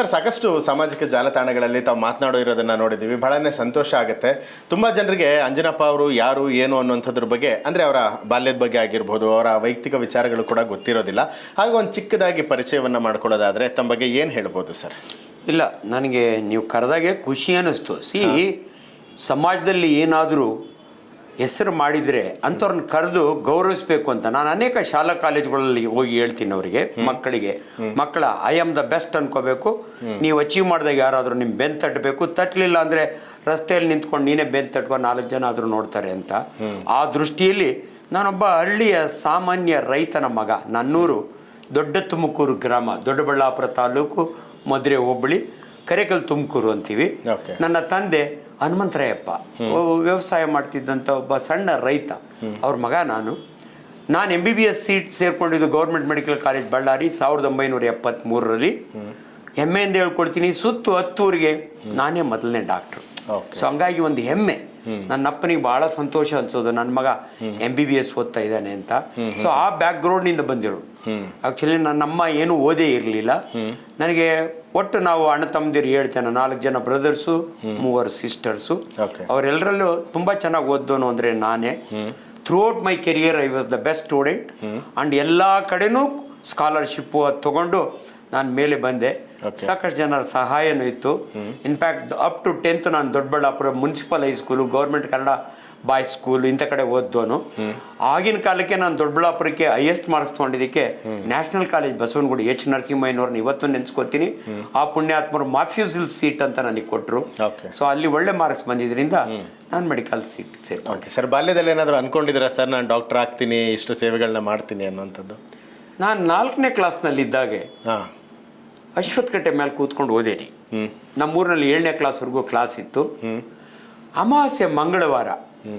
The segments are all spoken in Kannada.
ಸರ್ ಸಾಕಷ್ಟು ಸಾಮಾಜಿಕ ಜಾಲತಾಣಗಳಲ್ಲಿ ತಾವು ಮಾತನಾಡೋ ಇರೋದನ್ನ ನೋಡಿದ್ದೀವಿ ಬಹಳನೇ ಸಂತೋಷ ಆಗುತ್ತೆ. ತುಂಬ ಜನರಿಗೆ ಅಂಜನಪ್ಪ ಅವರು ಯಾರು ಏನು ಅನ್ನುವಂಥದ್ರ ಬಗ್ಗೆ ಅಂದರೆ ಅವರ ಬಾಲ್ಯದ ಬಗ್ಗೆ ಆಗಿರ್ಬೋದು ಅವರ ವೈಯಕ್ತಿಕ ವಿಚಾರಗಳು ಕೂಡ ಗೊತ್ತಿರೋದಿಲ್ಲ. ಹಾಗೆ ಒಂದು ಚಿಕ್ಕದಾಗಿ ಪರಿಚಯವನ್ನು ಮಾಡ್ಕೊಳ್ಳೋದಾದರೆ ತಮ್ಮ ಬಗ್ಗೆ ಏನು ಹೇಳ್ಬೋದು ಸರ್? ಇಲ್ಲ ನನಗೆ ನೀವು ಕರೆದಾಗೆ ಖುಷಿ ಅನ್ನಿಸ್ತು ಸಿ ಸಮಾಜದಲ್ಲಿ ಏನಾದರೂ ಹೆಸರು ಮಾಡಿದರೆ ಅಂಥವ್ರನ್ನ ಕರೆದು ಗೌರವಿಸಬೇಕು ಅಂತ ನಾನು ಅನೇಕ ಶಾಲಾ ಕಾಲೇಜುಗಳಲ್ಲಿ ಹೋಗಿ ಹೇಳ್ತೀನಿ ಅವರಿಗೆ ಮಕ್ಕಳಿಗೆ. ಮಕ್ಕಳ ಐ ಆಮ್ ದ ಬೆಸ್ಟ್ ಅನ್ಕೋಬೇಕು. ನೀವು ಅಚೀವ್ ಮಾಡಿದಾಗ ಯಾರಾದರೂ ನಿಮ್ಮ ಬೆನ್ ತಟ್ಟಬೇಕು. ತಟ್ಟಲಿಲ್ಲ ಅಂದರೆ ರಸ್ತೆಯಲ್ಲಿ ನಿಂತ್ಕೊಂಡು ನೀನೇ ಬೆನ್ ತಟ್ಕೊ ನಾಲ್ಕು ಜನ ಆದರೂ ನೋಡ್ತಾರೆ ಅಂತ. ಆ ದೃಷ್ಟಿಯಲ್ಲಿ ನಾನೊಬ್ಬ ಹಳ್ಳಿಯ ಸಾಮಾನ್ಯ ರೈತನ ಮಗ ನನ್ನೂರು ದೊಡ್ಡ ತುಮಕೂರು ಗ್ರಾಮ ದೊಡ್ಡಬಳ್ಳಾಪುರ ತಾಲೂಕು ಮದುವೆ ಹೋಬಳಿ. ಕರೆಕಲ್ ತುಮಕೂರು ಅಂತೀವಿ. ನನ್ನ ತಂದೆ ಹನುಮಂತರಾಯಪ್ಪ. ವ್ಯವಸಾಯ ಮಾಡ್ತಿದ್ದಂಥ ಒಬ್ಬ ಸಣ್ಣ ರೈತ. ಅವ್ರ ಮಗ ನಾನು. ನಾನು M B B S seat ಸೇರ್ಕೊಂಡಿದ್ದು government medical college Ballari ಸಾವಿರದ ಒಂಬೈನೂರ ಎಪ್ಪತ್ತ್ಮೂರರಲ್ಲಿ ಹೆಮ್ಮೆಯಿಂದ ಹೇಳ್ಕೊಡ್ತೀನಿ ಸುತ್ತು ಹತ್ತೂರಿಗೆ ನಾನೇ ಮೊದಲನೇ ಡಾಕ್ಟ್ರು. ಸೊ ಹಂಗಾಗಿ ಒಂದು ಹೆಮ್ಮೆ. ನನ್ನ ಅಪ್ಪನಿಗೆ ಬಹಳ ಸಂತೋಷ ಅನ್ಸೋದು. ನನ್ನ ಮಗ ಎಂ ಬಿ ಬಿ ಎಸ್ ಓದ್ತಾ ಇದ್ದಾನೆ ಅಂತ. ಸೊ ಆ ಬ್ಯಾಕ್ಗ್ರೌಂಡ್ನಿಂದ ಬಂದಿರು. ಆಕ್ಚುಲಿ ನನ್ನಮ್ಮ ಏನು ಏನೂ ಓದೇ ಇರಲಿಲ್ಲ. ನನಗೆ ಒಟ್ಟು ನಾವು ಅಣ್ಣ ತಮ್ಮದಿರು ಹೇಳ್ತೇನೆ ಜನ ನಾಲ್ಕು ಜನ ಬ್ರದರ್ಸು ಮೂವರು ಸಿಸ್ಟರ್ಸು. ಅವರೆಲ್ಲರಲ್ಲೂ ತುಂಬ ಚೆನ್ನಾಗಿ ಓದ್ದೋನು ಅಂದರೆ ನಾನೇ. Throughout my career I was the best student and ಎಲ್ಲ ಕಡೆನೂ ಸ್ಕಾಲರ್ಶಿಪ್ಪು ಅದು ತೊಗೊಂಡು ನಾನು ಮೇಲೆ ಬಂದೆ. ಸಾಕಷ್ಟು ಜನರ ಸಹಾಯನೂ ಇತ್ತು. ಇನ್ಫ್ಯಾಕ್ಟ್ ಅಪ್ ಟು ಟೆಂತ್ ನಾನು Doddaballapura municipal high school government Kannada boys school ಇಂಥ ಕಡೆ ಓದ್ದೋನು ಆಗಿನ ಕಾಲಕ್ಕೆ ನಾನು ದೊಡ್ಡಬಳ್ಳಾಪುರಕ್ಕೆ ಹೈಯೆಸ್ಟ್ ಮಾರ್ಕ್ಸ್ ತೊಗೊಂಡಿದ್ದಕ್ಕೆ ನ್ಯಾಷನಲ್ ಕಾಲೇಜ್ ಬಸವನಗುಡಿ ಎಚ್ ನರಸಿಂಹಯ್ಯನವ್ರನ್ನ ಇವತ್ತು ನೆನೆಸ್ಕೋತೀನಿ. ಆ ಪುಣ್ಯಾತ್ಮರು ಮಾಫ್ಯೂಸಿಲ್ ಸೀಟ್ ಅಂತ ನನಗೆ ಕೊಟ್ಟರು. ಸೊ ಅಲ್ಲಿ ಒಳ್ಳೆ ಮಾರ್ಕ್ಸ್ ಬಂದಿದ್ದರಿಂದ ನಾನು ಮೆಡಿಕಲ್ ಸೀಟ್ ಸೇರಿ ಓಕೆ ಸರ್ ಬಾಲ್ಯದಲ್ಲಿ ಏನಾದರೂ ಅಂದ್ಕೊಂಡಿದ್ದೀರಾ ಸರ್ ನಾನು ಡಾಕ್ಟರ್ ಆಗ್ತೀನಿ ಇಷ್ಟು ಸೇವೆಗಳನ್ನ ಮಾಡ್ತೀನಿ ಅನ್ನೋಂಥದ್ದು ನಾನು ನಾಲ್ಕನೇ ಕ್ಲಾಸ್ನಲ್ಲಿದ್ದಾಗೆ ಹಾಂ. ಅಶ್ವತ್ಥ ಕಟ್ಟೆ ಮೇಲೆ ಕೂತ್ಕೊಂಡು ಓದೇನಿ. ನಮ್ಮೂರಿನಲ್ಲಿ ಏಳನೇ ಕ್ಲಾಸ್ವರೆಗೂ ಕ್ಲಾಸ್ ಇತ್ತು. ಅಮಾವಾಸ್ಯ ಮಂಗಳವಾರ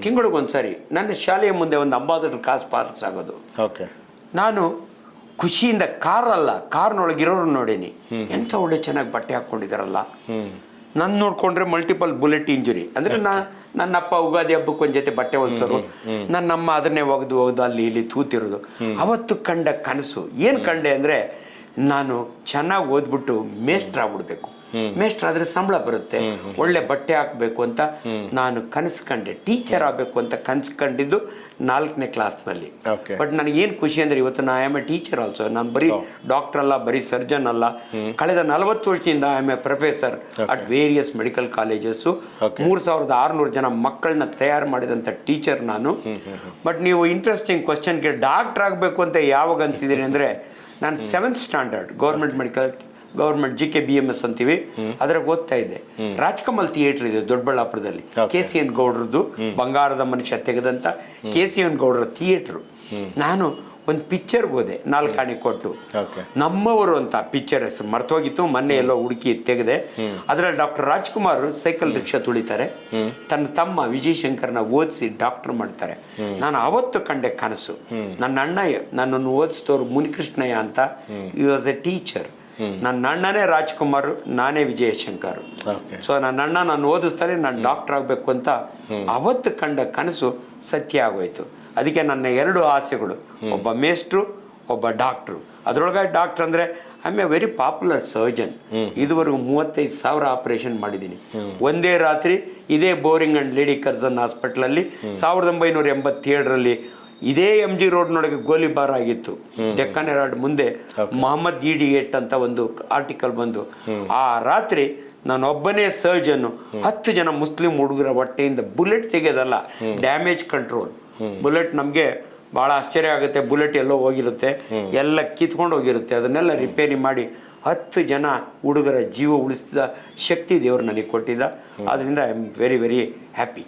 ತಿಂಗಳಿಗೊಂದ್ಸರಿ ನನ್ನ ಶಾಲೆಯ ಮುಂದೆ ಒಂದು ಅಂಬಾಸಡರ್ ಕ್ಲಾಸ್ ಪಾಸ್ ಆಗೋದು. ಓಕೆ. ನಾನು ಖುಷಿಯಿಂದ ಕಾರಲ್ಲ ಕಾರ್ನೊಳಗಿರೋರು ನೋಡೀನಿ. ಎಂತ ಒಳ್ಳೆ ಚೆನ್ನಾಗಿ ಬಟ್ಟೆ ಹಾಕ್ಕೊಂಡಿದಾರಲ್ಲ. ನನ್ನ ನೋಡ್ಕೊಂಡ್ರೆ ಮಲ್ಟಿಪಲ್ ಬುಲೆಟ್ ಇಂಜುರಿ ಅಂದ್ರೆ ನಾ ನನ್ನಪ್ಪ ಉಗಾದಿ ಹಬ್ಬಕ್ಕೆ ಒಂದು ಜೊತೆ ಬಟ್ಟೆ ಹೊಲ್ಸೋರು. ನನ್ನಮ್ಮ ಅದನ್ನೇ ಒಗೆದು ಒಗೆದು ಅಲ್ಲಿ ಇಲ್ಲಿ ತೂತಿರೋದು. ಅವತ್ತು ಕಂಡ ಕನಸು. ಏನು ಕಂಡೆ ಅಂದರೆ ನಾನು ಚೆನ್ನಾಗಿ ಓದ್ಬಿಟ್ಟು ಮೇಷ್ಟ್ರಾಗ್ಬಿಡ್ಬೇಕು. ಮೇಷ್ಟ್ರಾದ್ರೆ ಸಂಬಳ ಬರುತ್ತೆ. ಒಳ್ಳೆ ಬಟ್ಟೆ ಹಾಕಬೇಕು ಅಂತ ನಾನು ಕನಸು ಕಂಡೆ ಟೀಚರ್ ಆಗಬೇಕು ಅಂತ ಕನಸು ಕಂಡಿದ್ದು ನಾಲ್ಕನೇ ಕ್ಲಾಸ್ನಲ್ಲಿ. ಬಟ್ ನನಗೇನು ಖುಷಿ ಅಂದರೆ ಇವತ್ತು ನಾ ಆಮ್ ಎ ಟೀಚರ್ ಆಲ್ಸೋ. ನಾನು ಬರೀ ಡಾಕ್ಟರ್ ಅಲ್ಲ ಬರೀ ಸರ್ಜನ್ ಅಲ್ಲ. ಕಳೆದ ನಲವತ್ತು ವರ್ಷದಿಂದ I am a professor at various medical colleges. ಮೂರು ಸಾವಿರದ ಆರುನೂರು ಜನ ಮಕ್ಕಳನ್ನ ತಯಾರು ಮಾಡಿದಂಥ ಟೀಚರ್ ನಾನು. ಬಟ್ ನೀವು ಇಂಟ್ರೆಸ್ಟಿಂಗ್ ಕ್ವಶನ್ಗೆ ಡಾಕ್ಟರ್ ಆಗಬೇಕು ಅಂತ ಯಾವಾಗ ಅನ್ಸಿದ್ದೀನಿ ಅಂದರೆ ನಾನು seventh standard government medical government G K B M S ಅಂತೀವಿ. ಅದ್ರಾಗ ಓದ್ತಾ ಇದ್ದೆ. ರಾಜ್ಕಮಲ್ ಥಿಯೇಟರ್ ಇದೆ ದೊಡ್ಡಬಳ್ಳಾಪುರದಲ್ಲಿ ಕೆ ಸಿ ಎನ್ ಗೌಡ್ರದ್ದು ಬಂಗಾರದ ಮನುಷ್ಯ ತೆಗೆದಂತ ಕೆ ಸಿ ಎನ್ ಗೌಡ್ರ ಥಿಯೇಟರ್ ನಾನು ಒಂದು ಪಿಕ್ಚರ್ಗೆ ಹೋದೆ ನಾಲ್ಕಾಣಿ ಕೊಟ್ಟು. Okay. ನಮ್ಮವರು ಅಂತ ಪಿಕ್ಚರ್ ಹೆಸರು ಮರ್ತೋಗಿತ್ತು ಮೊನ್ನೆ ಎಲ್ಲೋ ಹುಡುಕಿ ತೆಗೆದೆ. ಅದರಲ್ಲಿ ಡಾಕ್ಟರ್ ರಾಜ್ಕುಮಾರ್ ಸೈಕಲ್ ರಿಕ್ಷಾ ತುಳಿತಾರೆ. ತನ್ನ ತಮ್ಮ ವಿಜಯ್ ಶಂಕರ್ನ ಓದಿಸಿ ಡಾಕ್ಟರ್ ಮಾಡ್ತಾರೆ. ನಾನು ಅವತ್ತು ಕಂಡೆ ಕನಸು. ನನ್ನ ಅಣ್ಣ ನನ್ನನ್ನು ಓದಿಸಿದವರು ಮುನಿಕೃಷ್ಣಯ್ಯ ಅಂತ. ಈ ವಾಸ್ ಎ ಟೀಚರ್ ನನ್ನ ಅಣ್ಣನೇ ರಾಜ್ಕುಮಾರ್ ನಾನೇ ವಿಜಯಶಂಕರ್. ಓಕೆ ಸೊ ನನ್ನ ಅಣ್ಣ ನಾನು ಓದಿಸ್ತಾನೆ ನಾನು ಡಾಕ್ಟರ್ ಆಗಬೇಕು ಅಂತ ಅವತ್ತು ಕಂಡ ಕನಸು ಸತ್ಯ ಆಗೋಯ್ತು. ಅದಕ್ಕೆ ನನ್ನ ಎರಡು ಆಸೆಗಳು. ಒಬ್ಬ ಮೇಸ್ಟ್ರು ಒಬ್ಬ ಡಾಕ್ಟ್ರು ಅದರೊಳಗೆ ಡಾಕ್ಟರ್ ಅಂದರೆ I a very popular surgeon ಇದುವರೆಗೂ ಮೂವತ್ತೈದು ಸಾವಿರ ಆಪರೇಷನ್ ಮಾಡಿದ್ದೀನಿ. ಒಂದೇ ರಾತ್ರಿ ಇದೇ ಬೋರಿಂಗ್ ಅಂಡ್ ಲೇಡಿ ಕರ್ಜನ್ ಹಾಸ್ಪಿಟ್ಲಲ್ಲಿ ಸಾವಿರದ ಒಂಬೈನೂರ ಎಂಬತ್ತೇಳರಲ್ಲಿ ಇದೇ ಎಂ ಜಿ ರೋಡ್ನೊಳಗೆ ಗೋಲಿಬಾರ್ ಆಗಿತ್ತು. ಡೆಕ್ಕನ್ ಹೆರಾಲ್ಡ್ ಮುಂದೆ ಮೊಹಮ್ಮದ್ ಇಡಿಯೇಟ್ ಅಂತ ಒಂದು ಆರ್ಟಿಕಲ್ ಬಂದು. ಆ ರಾತ್ರಿ ನಾನೊಬ್ಬನೇ ಸರ್ಜನ್ನು ಹತ್ತು ಜನ ಮುಸ್ಲಿಂ ಹುಡುಗರ ಹೊಟ್ಟೆಯಿಂದ ಬುಲೆಟ್ ತೆಗೆಯೋದಲ್ಲ ಡ್ಯಾಮೇಜ್ ಕಂಟ್ರೋಲ್ ಬುಲೆಟ್ ನಮಗೆ ಭಾಳ ಆಶ್ಚರ್ಯ ಆಗುತ್ತೆ ಬುಲೆಟ್ ಎಲ್ಲೋ ಹೋಗಿರುತ್ತೆ ಎಲ್ಲ ಕಿತ್ಕೊಂಡು ಹೋಗಿರುತ್ತೆ ಅದನ್ನೆಲ್ಲ ರಿಪೇರಿ ಮಾಡಿ ಹತ್ತು ಜನ ಹುಡುಗರ ಜೀವ ಉಳಿಸಿದ ಶಕ್ತಿ ದೇವರು ನನಗೆ ಕೊಟ್ಟಿದ್ದ. ಅದರಿಂದ I am very very happy